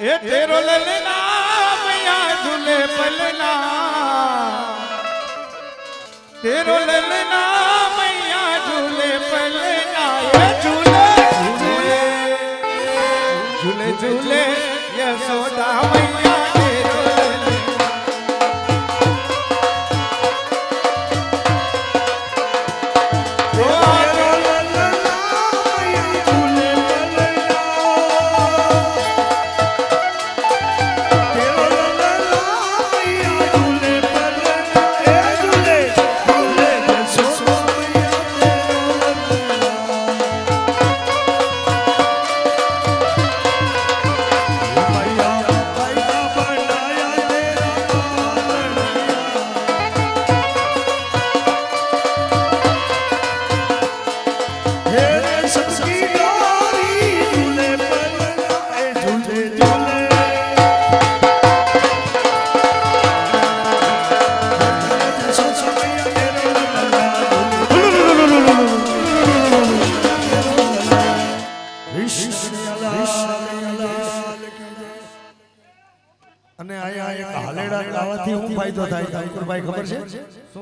એ તેરો લલના મૈયા ઝૂલે પલના. તેરો લલના મૈયા ઝૂલે પલના. એ ઝૂલે ઝૂલે ઝૂલે ઝૂલે.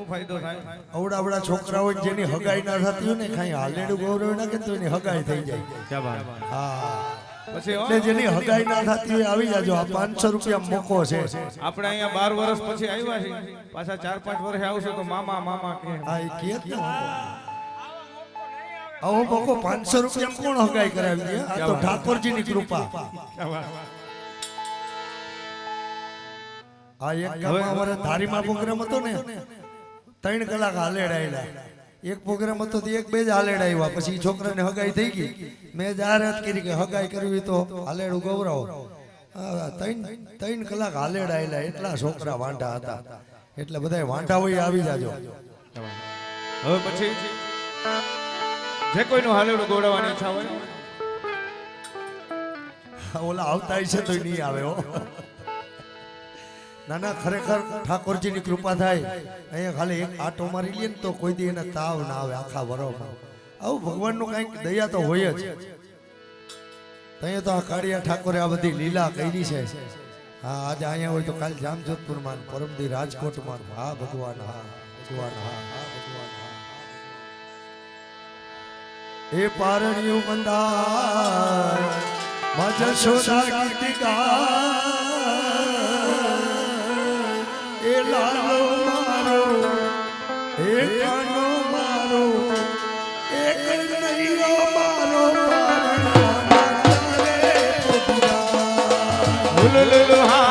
શું ફાયદો થાય? અવડાવડા છોકરાઓ જેની હગાઈ ના થતી હોય ને ખાઈ હાલેડું ગૌરવ ના કે તો એની હગાઈ થઈ જાય. હા. હો, એટલે જેની હગાઈ ના થતી હોય આવી જાજો આ પાંચસો રૂપિયા મોકો છે. આપણે અહીંયા બાર વર્ષ પછી આવ્યા છે પાછા ચાર પાંચ વર્ષે આવશે તો મામા મામા કે. હા એ કે આવો મોકો પાંચસો રૂપિયા કોણ હગાઈ કરાવી દે? આ તો ઠાકોરજીની કૃપા. આ એક ગામમાં અમારે ધારીમાં પ્રોગ્રામ હતો ને ત્રણ કલાક હાલેડાયેલા. એક પ્રોગ્રામ હતો તો એક બે જ હાલેડાવ્યા પછી ઈ છોકરાને હગાઈ થઈ ગઈ. મેં જાહેરાત કરી કે હગાઈ કરવી તો હાલેડું ગૌરવ. ત્રણ ત્રણ કલાક હાલેડાયેલા એટલા છોકરા વાંઢા હતા. એટલે બધા વાંઢા હોય આવી જાજો. હવે પછી જે કોઈનું હાલેડું ગોળવાની ઈચ્છા હોય. ઓલા આવતા છે તો નહીં આવે હો. ના ના ખરેખર ઠાકોરજીની કૃપા થાય. અહીંયા ખાલી એક આટો મારી લઈએ ને તો કોઈ દી એને તાવ ના આવે આખા વરોમાં આવું ભગવાનનું કાંઈક દયા તો હોય જ. અહીંયા તો આ કાળિયા ઠાકોરે આ બધી લીલા કરી છે. હા, આજે અહીંયા હોય તો કાલ જામજોધપુરમાં પરમદી રાજકોટમાં. હા, ભગવાન હા ભગવાન હા ભગવાન, હે. પારણિયું બંધાયમાં જશોદા ગીત લાલો મારો એ કાનો મારો એક કનૈયો મારો મારો પોતિયા. હુલુલુલુ હા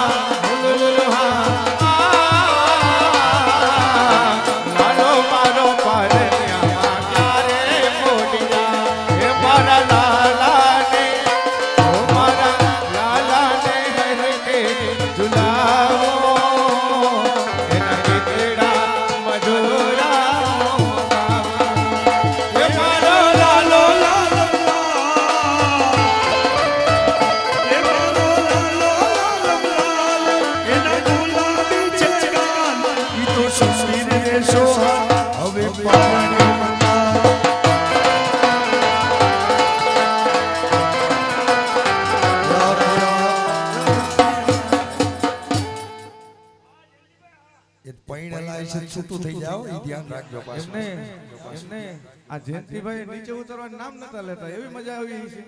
આ જયંતિભાઈ નીચે ઉતરવાનું નામ નતા લેતા એવી મજા આવી છે.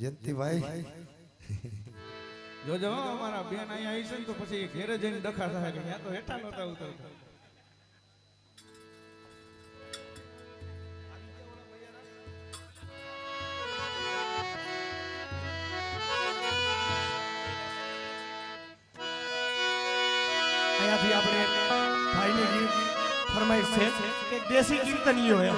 જયંતિભાઈ. જોજો અમારા બેન અહીંયા આવી છે ને તો પછી ઘેરે જઈને ડખા થાય કે ત્યાં તો હેઠા નતા ઉતરતા. છે કે દેશી કીર્તનીઓ એમ.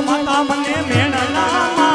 માતા મને મેળના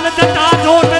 વિશાલ જટા જોટ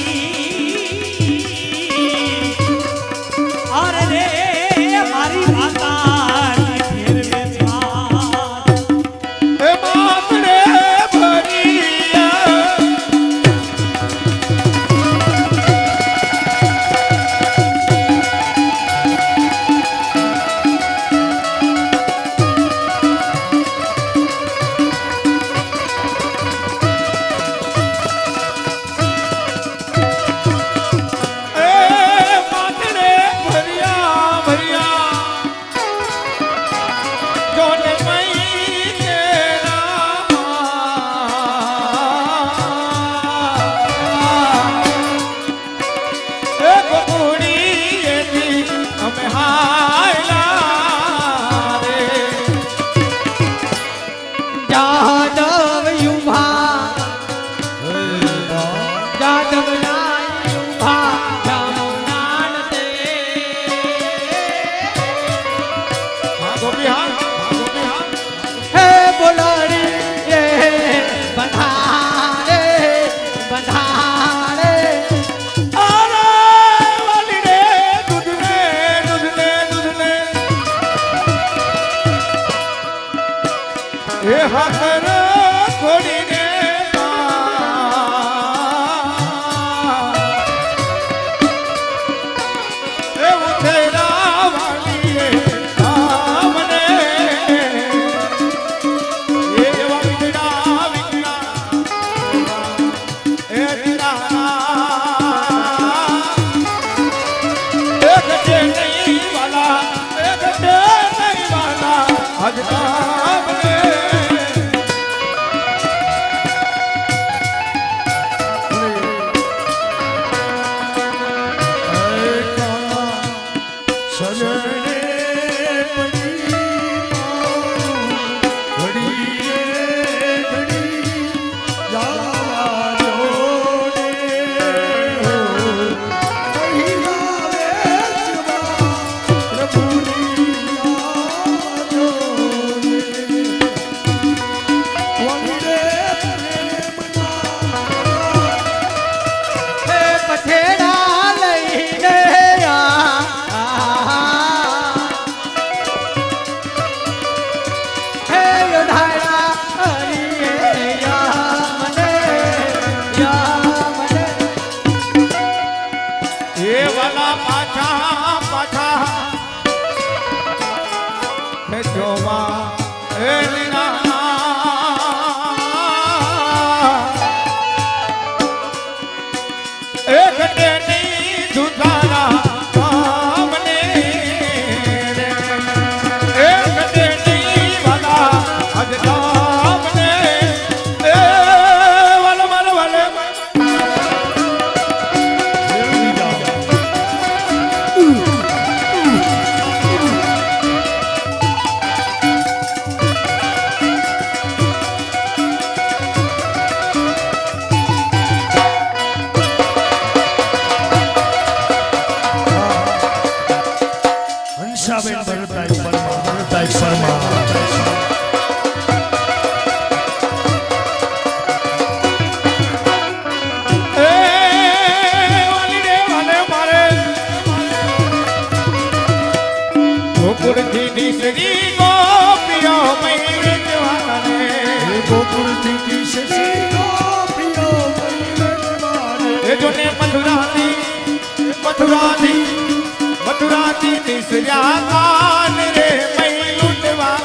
વિસર્યા કાન રે મહી લૂંટવા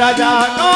રાજા નો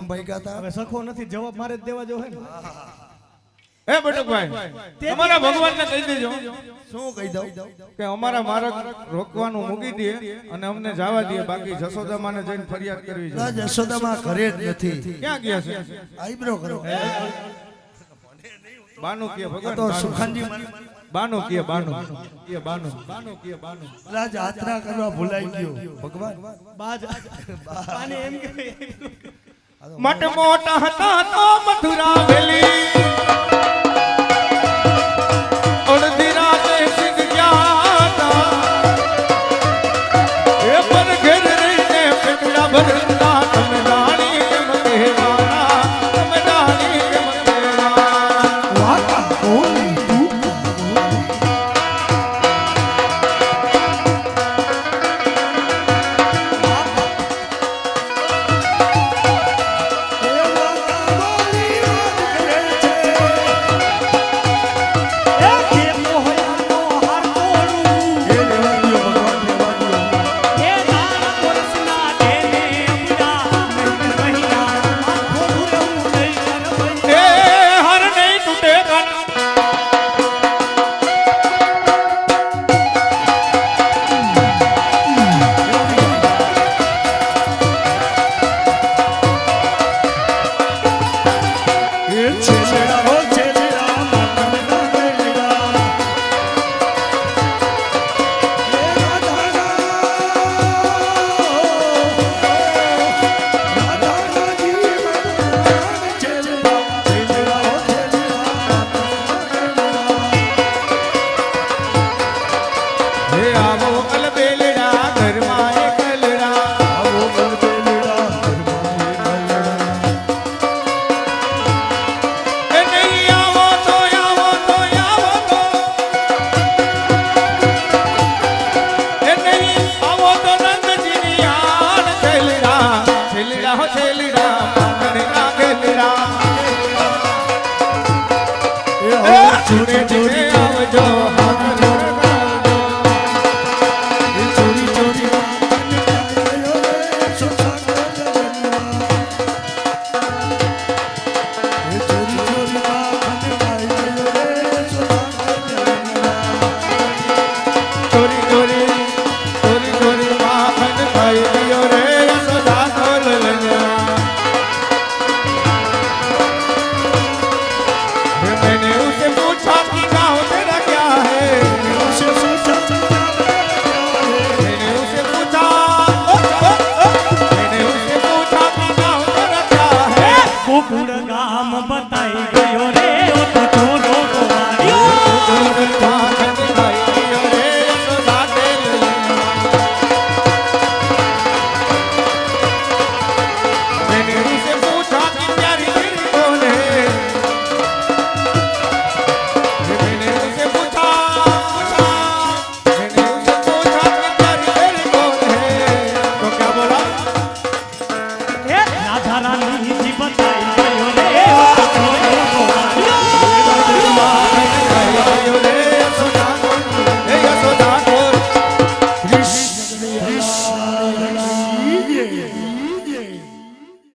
રાતે ભાઈ કેમ હવે સખો નથી જવાબ મારે જ દેવા જો હે ને હે બટુકભાઈ તમારા ભગવાનને કહી દેજો શું કહી દઉં કે અમારા માર્ગ રોકવાનું મૂકી દે અને અમને જવા દે બાકી જશોદામાને જઈને ફરિયાદ કરવી છે જશોદામાં ઘરે જ નથી ક્યાં ગયા છે આઈબ્રો કરો બાનુ કે ભગવાન તો સુખાનજી બાનું કે બાનું કે બાનું બાનું કે બાનું રાજ આત્રા કરવા ભૂલાઈ ગયો ભગવાન બાજ બાને એમ કે મટ મોટા હતા તો મથુરા વેલી.